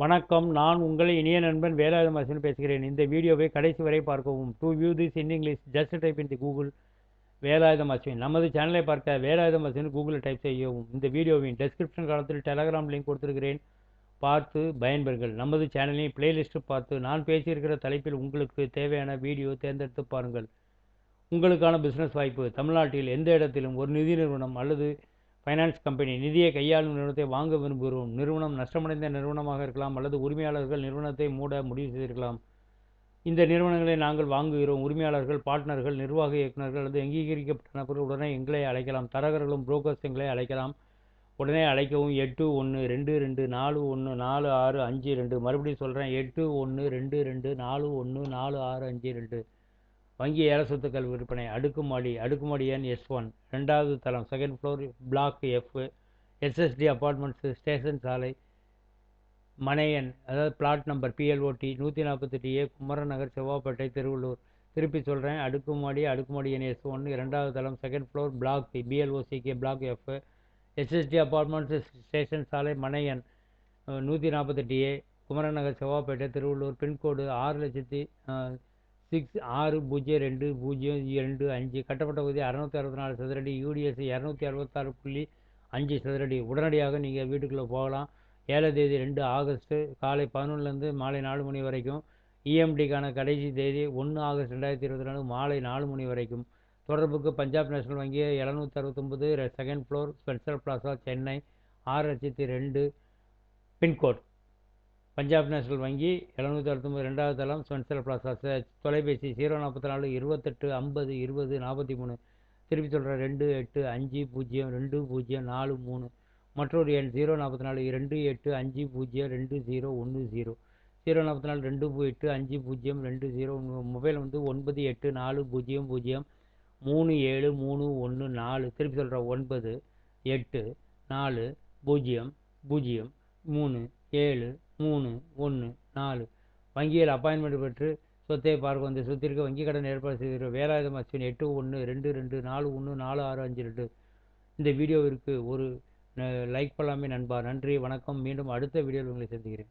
வணக்கம். நான் உங்கள் இனிய நண்பன் வேலாயுதம் அஸ்வின் பேசுகிறேன். இந்த வீடியோவை கடைசி வரை பார்க்கவும். To view this in English just type in the Google Velayudham Ashwin நமது சேனலை பார்க்க வேலாயுதம் அஸ்வின் கூகுளில் டைப் செய்யவும். இந்த வீடியோவின் டெஸ்கிரிப்ஷன் காலத்தில் டெலகிராம் லிங்க் கொடுத்துருக்கிறேன். பார்த்து பயன்பெறுங்கள். நமது சேனலின் பிளேலிஸ்ட்டு பார்த்து நான் பேசியிருக்கிற தலைப்பில் உங்களுக்கு தேவையான வீடியோ தேர்ந்தெடுத்து பாருங்கள். உங்களுக்கான பிஸ்னஸ் வாய்ப்பு. தமிழ்நாட்டில் எந்த இடத்திலும் ஒரு நிதி நிறுவனம் அல்லது ஃபைனான்ஸ் கம்பெனி நிதியை கையாளும் நிறுவனத்தை வாங்க விரும்புகிறோம். நிறுவனம் நஷ்டமடைந்த நிறுவனமாக இருக்கலாம் அல்லது உரிமையாளர்கள் நிறுவனத்தை மூட முடிவு செய்திருக்கலாம். இந்த நிறுவனங்களை நாங்கள் வாங்குகிறோம். உரிமையாளர்கள் பார்ட்னர்கள் நிர்வாக இயக்குநர்கள் அல்லது அங்கீகரிக்கப்பட்ட நபர்கள் உடனே எங்களை அழைக்கலாம். தரகர்களும் புரோக்கர்ஸ் எங்களை அழைக்கலாம். உடனே அழைக்கவும் எட்டு ஒன்று ரெண்டு ரெண்டு நாலு ஒன்று நாலு ஆறு அஞ்சு ரெண்டு. மறுபடியும் சொல்கிறேன் எட்டு ஒன்று ரெண்டு ரெண்டு நாலு ஒன்று நாலு ஆறு அஞ்சு ரெண்டு. வங்கி ஏல சொத்துக்கள் விற்பனை அடுக்குமாடி அடுக்குமாடி எண் எஸ் ஒன் ரெண்டாவது தளம் second floor block F SST apartments station சாலை மனையன் அதாவது பிளாட் நம்பர் பிஎல்ஓடி நூற்றி நாற்பத்தெட்டு ஏ குமரன் நகர் செவ்வாப்பேட்டை திருவள்ளூர். திருப்பி சொல்கிறேன் அடுக்குமாடி அடுக்குமாடி எண் எஸ் ஒன் இரண்டாவது தளம் second floor block B L O C K block F SST apartments station சாலை மனையன் நூற்றி நாற்பத்தெட்டு ஏ குமரன் நகர் செவ்வாப்பேட்டை திருவள்ளூர். பின்கோடு ஆறு லட்சத்தி சிக்ஸ் ஆறு பூஜ்ஜியம் ரெண்டு பூஜ்ஜியம் இரண்டு அஞ்சு கட்டப்பட்ட பகுதி அறநூற்றி அறுபத்தி நாலு சதுரடி யூடிஎஸ் இரநூத்தி அறுபத்தாறு புள்ளி அஞ்சு சதுரடி. உடனடியாக நீங்கள் வீட்டுக்குள்ளே போகலாம். ஏழை தேதி ரெண்டு ஆகஸ்ட்டு காலை பதினொன்றுலேருந்து மாலை நாலு மணி வரைக்கும். இஎம்டிக்கான கடைசி தேதி ஒன்று ஆகஸ்ட் ரெண்டாயிரத்தி இருபத்தி நாலு மாலை நாலு மணி வரைக்கும். தொடர்புக்கு பஞ்சாப் நேஷனல் வங்கி எழுநூற்றி அறுபத்தொம்பது second floor Spencer Plaza Chennai ஆறு லட்சத்தி ரெண்டு பின்கோட். பஞ்சாப் நேஷனல் வங்கி எழுநூற்றி அறுபத்தொம்பது ரெண்டாவது தளம் ஸ்பென்சர் பிளாசா தொலைபேசி ஜீரோ நாற்பத்தி நாலு இருபத்தெட்டு ஐம்பது இருபது நாற்பத்தி மூணு. திருப்பி சொல்கிறேன் ரெண்டு எட்டு அஞ்சு பூஜ்ஜியம் ரெண்டு பூஜ்ஜியம் நாலு மூணு. மற்றொரு எண் ஜீரோ நாற்பத்தி நாலு ரெண்டு எட்டு அஞ்சு பூஜ்ஜியம் ரெண்டு ஜீரோ ஒன்று ஜீரோ ஜீரோ நாற்பத்தி நாலு ரெண்டு எட்டு அஞ்சு பூஜ்ஜியம் ரெண்டு ஜீரோ மொபைல் வந்து ஒன்பது எட்டு நாலு பூஜ்ஜியம் பூஜ்ஜியம் மூணு ஏழு மூணு ஒன்று நாலு. திருப்பி சொல்கிறேன் ஒன்பது எட்டு நாலு பூஜ்ஜியம் பூஜ்ஜியம் மூணு ஏழு மூணு ஒன்று நாலு. வங்கியில் அப்பாயின்மெண்ட் பெற்று சொத்தை பார்க்க வந்து சொத்திற்கு வங்கி கடன் ஏற்பாடு செய்கிற வேலாயுதம் அஸ்வின் எட்டு ஒன்று ரெண்டு ரெண்டு நாலு ஒன்று நாலு ஆறு அஞ்சு ரெண்டு. இந்த வீடியோவிற்கு ஒரு லைக் பண்ணலாமே நண்பா. நன்றி வணக்கம். மீண்டும் அடுத்த வீடியோவில் உங்களை சந்திக்கிறேன்.